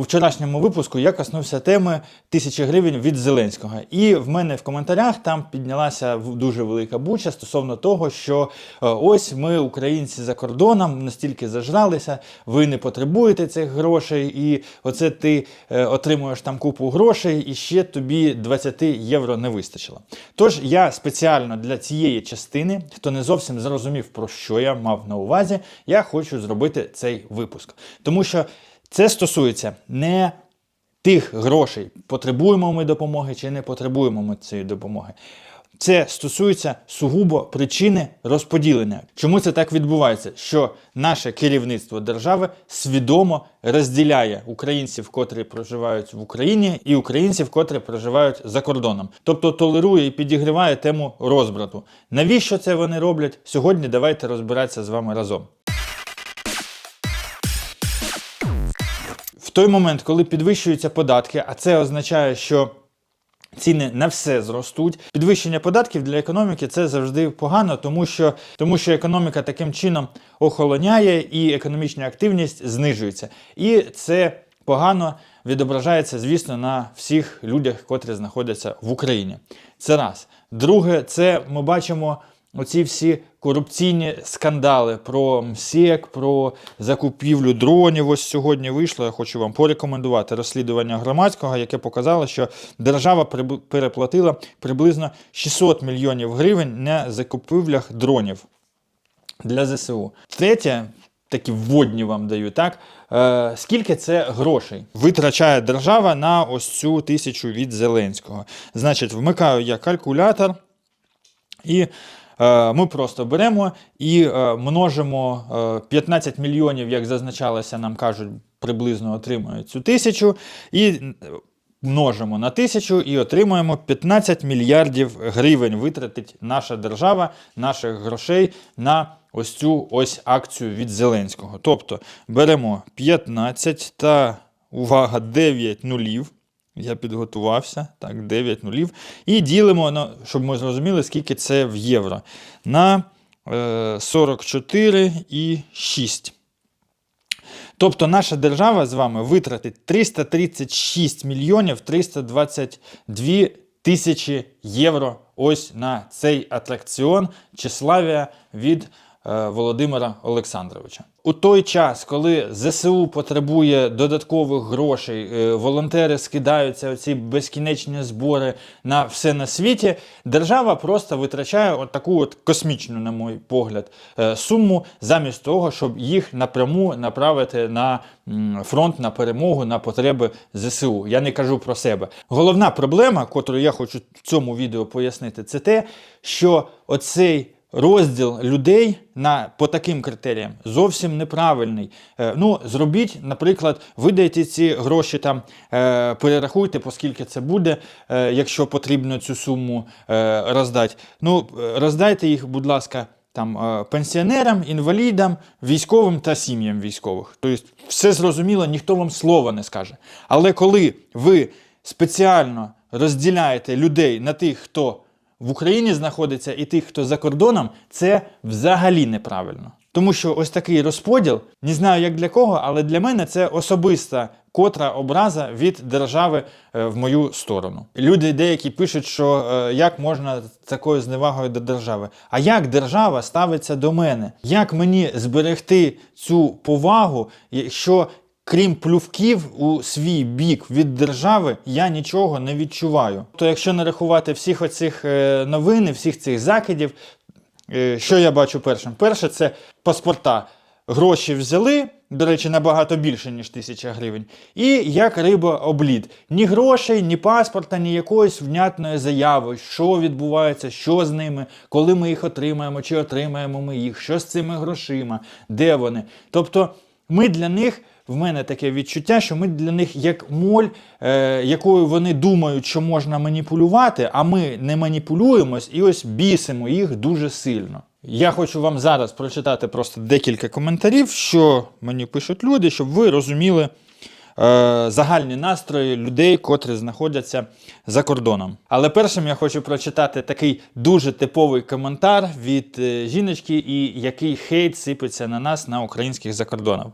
У вчорашньому випуску я коснувся теми тисячі гривень від Зеленського. І в мене в коментарях там піднялася дуже велика буча стосовно того, що е, ось ми, українці за кордоном, настільки зажралися, ви не потребуєте цих грошей, і оце ти е, отримуєш там купу грошей, і ще тобі 20 євро не вистачило. Тож я спеціально для цієї частини, хто не зовсім зрозумів, про що я мав на увазі, я хочу зробити цей випуск. Тому що це стосується не тих грошей, потребуємо ми допомоги чи не потребуємо ми цієї допомоги. Це стосується сугубо причини розподілення. Чому це так відбувається? Що наше керівництво держави свідомо розділяє українців, котрі проживають в Україні, і українців, котрі проживають за кордоном. Тобто толерує і підігріває тему розбрату. Навіщо це вони роблять? Сьогодні давайте розбиратися з вами разом. В той момент, коли підвищуються податки, а це означає, що ціни на все зростуть. Підвищення податків для економіки це завжди погано, тому що, тому що економіка таким чином охолоняє і економічна активність знижується. І це погано відображається, звісно, на всіх людях, котрі знаходяться в Україні. Це раз. Друге, це ми бачимо. Оці всі корупційні скандали про МСЕК, про закупівлю дронів. Ось сьогодні вийшло. Я хочу вам порекомендувати розслідування громадського, яке показало, що держава переплатила приблизно 600 мільйонів гривень на закупівлях дронів для ЗСУ. Третє, такі вводні вам даю, так? Е, скільки це грошей витрачає держава на ось цю тисячу від Зеленського? Значить, вмикаю я калькулятор. І ми просто беремо і е, множимо е, 15 мільйонів, як зазначалося, нам кажуть, приблизно отримують цю тисячу. І е, множимо на тисячу і отримуємо 15 мільярдів гривень. Витратить наша держава наших грошей на ось цю ось акцію від Зеленського. Тобто беремо 15 та увага 9 нулів. Я підготувався, так, 9 нулів. І ділимо, на, щоб ми зрозуміли, скільки це в євро. На е, 44 і 6. Тобто наша держава з вами витратить 336 мільйонів 322 тисячі євро ось на цей атракціон Чеславія від е, Володимира Олександровича. У той час, коли ЗСУ потребує додаткових грошей, е, волонтери скидаються оці безкінечні збори на все на світі, держава просто витрачає от таку от космічну, на мій погляд, е, суму замість того, щоб їх напряму направити на фронт, на перемогу, на потреби ЗСУ. Я не кажу про себе. Головна проблема, яку я хочу в цьому відео пояснити, це те, що оцей розділ людей на по таким критеріям зовсім неправильний. Е, ну, зробіть, наприклад, видайте ці гроші там, е, перерахуйте, поскільки це буде, е, якщо потрібно цю суму е, роздати. Ну, е, роздайте їх, будь ласка. Там е, пенсіонерам, інвалідам, військовим та сім'ям військових. Тобто, все зрозуміло, ніхто вам слова не скаже. Але коли ви спеціально розділяєте людей на тих, хто в Україні знаходиться, і тих, хто за кордоном, це взагалі неправильно. Тому що ось такий розподіл, не знаю як для кого, але для мене це особиста котра образа від держави е, в мою сторону. Люди деякі пишуть, що е, як можна такою зневагою до держави. А як держава ставиться до мене? Як мені зберегти цю повагу, якщо крім плювків у свій бік від держави, я нічого не відчуваю. То якщо не рахувати всіх оцих е, новин, всіх цих закидів, Е, Що я бачу першим? Перше, це паспорта. Гроші взяли, до речі, набагато більше, ніж тисяча гривень. І як риба облід. Ні грошей, ні паспорта, ні якоїсь внятної заяви, що відбувається, що з ними, коли ми їх отримаємо, чи отримаємо ми їх, що з цими грошима, де вони. Тобто ми для них. В мене таке відчуття, що ми для них як моль, е, якою вони думають, що можна маніпулювати, а ми не маніпулюємось і ось бісимо їх дуже сильно. Я хочу вам зараз прочитати просто декілька коментарів, що мені пишуть люди, щоб ви розуміли е, загальні настрої людей, котрі знаходяться за кордоном. Але першим я хочу прочитати такий дуже типовий коментар від е, жіночки, і який хейт сипеться на нас на українських закордонах.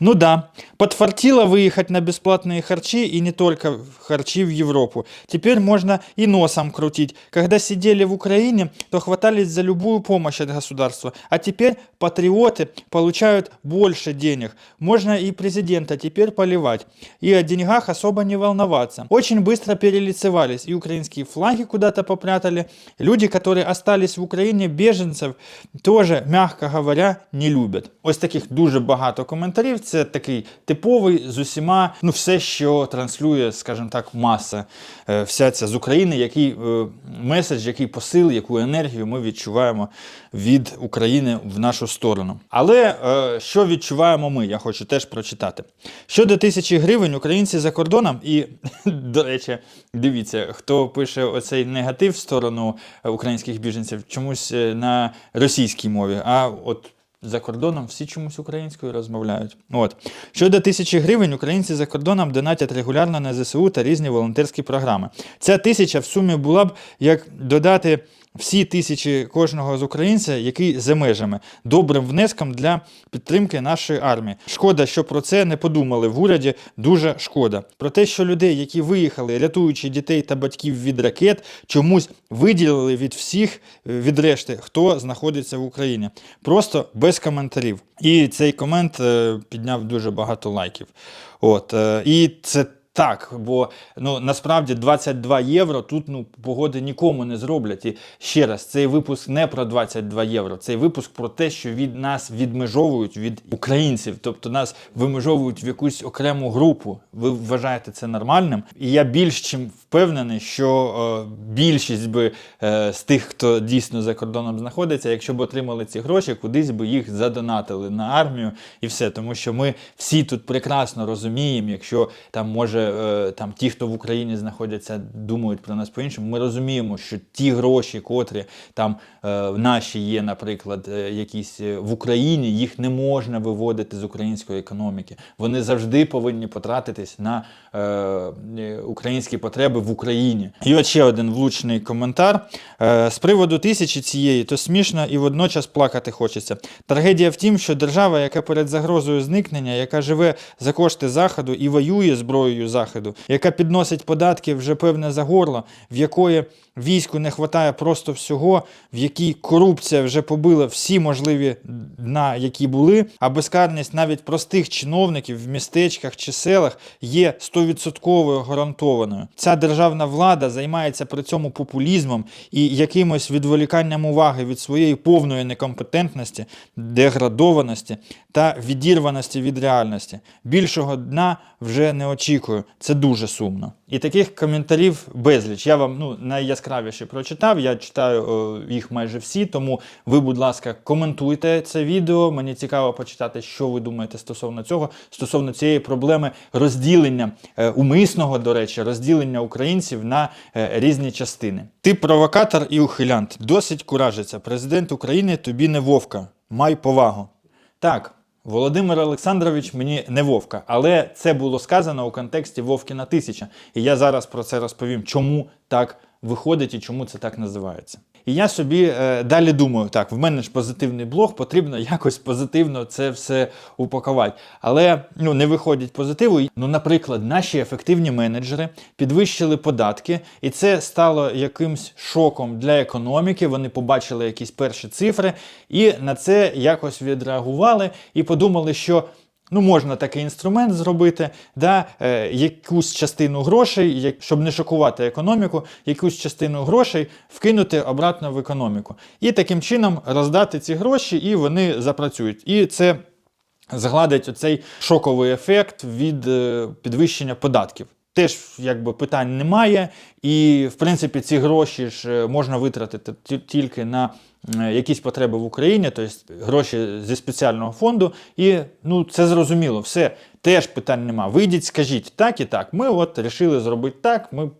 Ну да, подфартило выехать на бесплатные харчи и не только харчи в Европу. Теперь можно и носом крутить. Когда сидели в Украине, то хватались за любую помощь от государства. А теперь патриоты получают больше денег. Можно и президента теперь поливать. И о деньгах особо не волноваться. Очень быстро перелицевались. И украинские флаги куда-то попрятали. Люди, которые остались в Украине, беженцев, тоже, мягко говоря, не люблять. Ось таких дуже багато коментарів. Це такий типовий з усіма, ну все, що транслює, скажімо так, маса, е, вся ця з України, який е, меседж, який посил, яку енергію ми відчуваємо від України в нашу сторону. Але е, що відчуваємо ми? Я хочу теж прочитати. Щодо тисячі гривень, українці за кордоном, і до речі, дивіться, хто пише оцей негатив в сторону українських біженців, чомусь на російській мові. А от за кордоном всі чомусь українською розмовляють. От. Щодо тисячі гривень, українці за кордоном донатять регулярно на ЗСУ та різні волонтерські програми. Ця тисяча в сумі була б як додати всі тисячі кожного з українця, який за межами, добрим внеском для підтримки нашої армії. Шкода, що про це не подумали в уряді. Дуже шкода. Про те, що людей, які виїхали, рятуючи дітей та батьків від ракет, чомусь виділили від всіх е, від решти, хто знаходиться в Україні. Просто без коментарів. І цей комент е, підняв дуже багато лайків. От е, і це. Так, бо ну насправді 22 євро тут ну погоди нікому не зроблять. І ще раз, цей випуск не про 22 євро. Цей випуск про те, що від нас відмежовують від українців, тобто нас вимежовують в якусь окрему групу. Ви вважаєте це нормальним? І я більш чим впевнений, що е, більшість би е, з тих, хто дійсно за кордоном знаходиться, якщо б отримали ці гроші, кудись би їх задонатили на армію і все. Тому що ми всі тут прекрасно розуміємо, якщо там може е, там ті, хто в Україні знаходяться, думають про нас по-іншому. Ми розуміємо, що ті гроші, котрі там е, наші є, наприклад, е, якісь е, в Україні, їх не можна виводити з української економіки. Вони завжди повинні потратитись на е, українські потреби в Україні. І от ще один влучний коментар. Е, з приводу тисячі цієї, то смішно і водночас плакати хочеться. Трагедія в тім, що держава, яка перед загрозою зникнення, яка живе за кошти заходу і воює зброєю заходу, яка підносить податки вже певне за горло, в якої війську не вистачає просто всього, в якій корупція вже побила всі можливі дна, які були, а безкарність навіть простих чиновників в містечках чи селах є 100% гарантованою. Ця державна влада займається при цьому популізмом і якимось відволіканням уваги від своєї повної некомпетентності, деградованості та відірваності від реальності. Більшого дна вже не очікую. Це дуже сумно. І таких коментарів безліч. Я вам ну найяскравіше прочитав. Я читаю о, їх майже всі. Тому ви, будь ласка, коментуйте це відео. Мені цікаво почитати, що ви думаєте стосовно цього, стосовно цієї проблеми розділення е, умисного, до речі, розділення українців на е, різні частини. Ти провокатор і ухилянт. Досить куражиться. Президент України тобі не вовка. Май повагу. Так. Володимир Олександрович мені не вовка, але це було сказано у контексті Вовкіна тисяча. І я зараз про це розповім, чому так виходить і чому це так називається. І я собі е, далі думаю, так, в мене ж позитивний блог, потрібно якось позитивно це все упакувати. Але ну, не виходить позитиву. Ну, наприклад, наші ефективні менеджери підвищили податки, і це стало якимсь шоком для економіки. Вони побачили якісь перші цифри, і на це якось відреагували і подумали, що. Ну, можна такий інструмент зробити, да, е, якусь частину грошей, як, щоб не шокувати економіку, якусь частину грошей вкинути обратно в економіку. І таким чином роздати ці гроші, і вони запрацюють. І це згладить оцей шоковий ефект від е, підвищення податків. Теж якби питань немає, і в принципі ці гроші ж е, можна витратити тільки на е, якісь потреби в Україні, тобто гроші зі спеціального фонду. І ну це зрозуміло, все теж питань нема. Вийдіть, скажіть так і так. Ми от рішили зробити так. Ми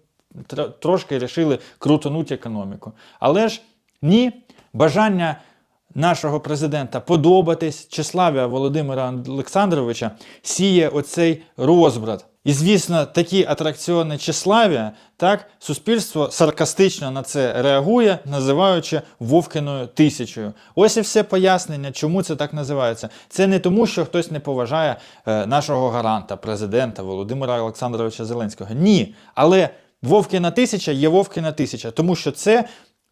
трошки рішили крутанути економіку. Але ж ні, бажання нашого президента подобатись, тщеславія Володимира Олександровича сіє оцей розбрат. І звісно, такі атракціони тщеславія, так, суспільство саркастично на це реагує, називаючи Вовкиною тисячею. Ось і все пояснення, чому це так називається. Це не тому, що хтось не поважає е, нашого гаранта, президента Володимира Олександровича Зеленського. Ні. Але Вовкина тисяча є Вовкина тисяча, тому що це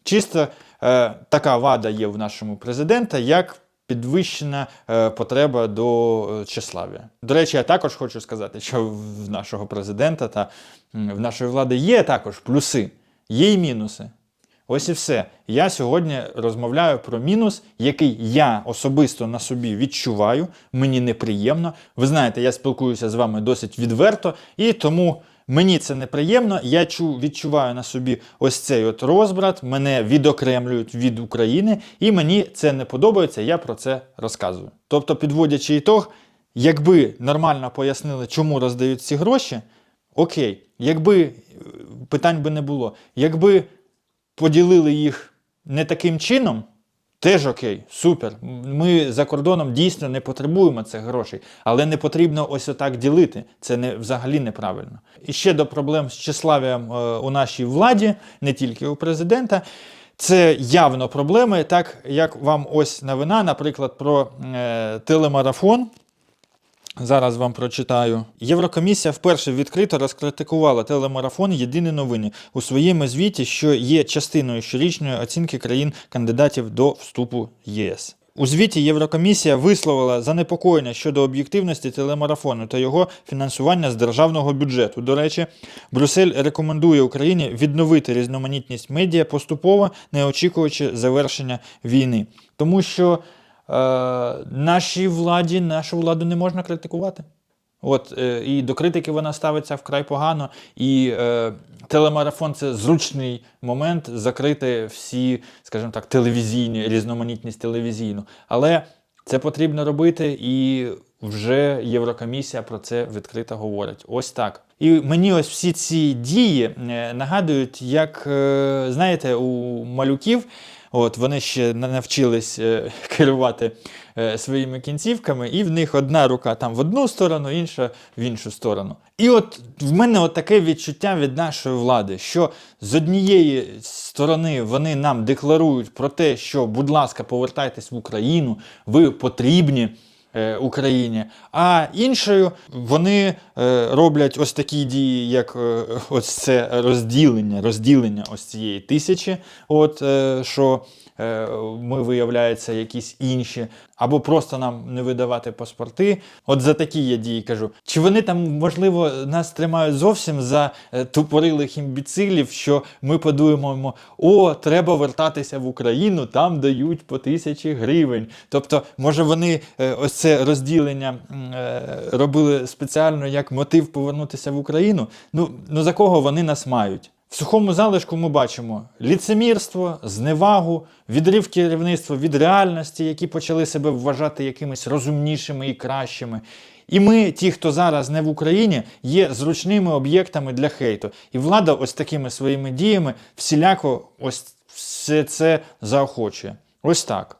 чисто е, така вада є в нашому президента, як підвищена е, потреба до е. До речі, я також хочу сказати, що в нашого президента та в нашої влади є також плюси, є й мінуси. Ось і все. Я сьогодні розмовляю про мінус, який я особисто на собі відчуваю. Мені неприємно. Ви знаєте, я спілкуюся з вами досить відверто, і тому мені це неприємно. Я чу, відчуваю на собі ось цей от розбрат, мене відокремлюють від України, і мені це не подобається. Я про це розказую. Тобто, підводячи ітог, якби нормально пояснили, чому роздають ці гроші, окей, якби е, питань би не було, якби поділили їх не таким чином, теж окей, супер. Ми за кордоном дійсно не потребуємо цих грошей, але не потрібно ось отак ділити. Це не, взагалі неправильно. І ще до проблем з тщеславієм е, у нашій владі, не тільки у президента. Це явно проблеми, так як вам ось новина, наприклад, про е, телемарафон. Зараз вам прочитаю. Єврокомісія вперше відкрито розкритикувала телемарафон Єдині новини у своєму звіті, що є частиною щорічної оцінки країн-кандидатів до вступу ЄС. У звіті Єврокомісія висловила занепокоєння щодо об'єктивності телемарафону та його фінансування з державного бюджету. До речі, Брюссель рекомендує Україні відновити різноманітність медіа поступово, не очікуючи завершення війни. Тому що нашій владі, нашу владу не можна критикувати. От, е, і до критики вона ставиться вкрай погано, і е, телемарафон це зручний момент закрити всі, скажімо так, телевізійні, різноманітність телевізійну. Але це потрібно робити, і вже Єврокомісія про це відкрито говорить. Ось так. І мені ось всі ці дії е, нагадують, як, е, знаєте, у малюків. От вони ще не навчились е, керувати е, своїми кінцівками, і в них одна рука там в одну сторону, інша в іншу сторону. І от в мене от таке відчуття від нашої влади, що з однієї сторони вони нам декларують про те, що, будь ласка, повертайтесь в Україну, ви потрібні. Е, Україні, а іншою вони е, роблять ось такі дії, як е, ось це розділення, розділення ось цієї тисячі, от що ми виявляється якісь інші, або просто нам не видавати паспорти. От за такі я дії кажу. Чи вони там, можливо, нас тримають зовсім за е, тупорилих імбіцилів, що ми подумаємо, о, треба вертатися в Україну, там дають по тисячі гривень. Тобто, може, вони е, ось це розділення е, робили спеціально як мотив повернутися в Україну. Ну, ну за кого вони нас мають? В сухому залишку ми бачимо ліцемірство, зневагу, відрив керівництва від реальності, які почали себе вважати якимись розумнішими і кращими. І ми, ті, хто зараз не в Україні, є зручними об'єктами для хейту. І влада ось такими своїми діями всіляко ось все це заохочує. Ось так.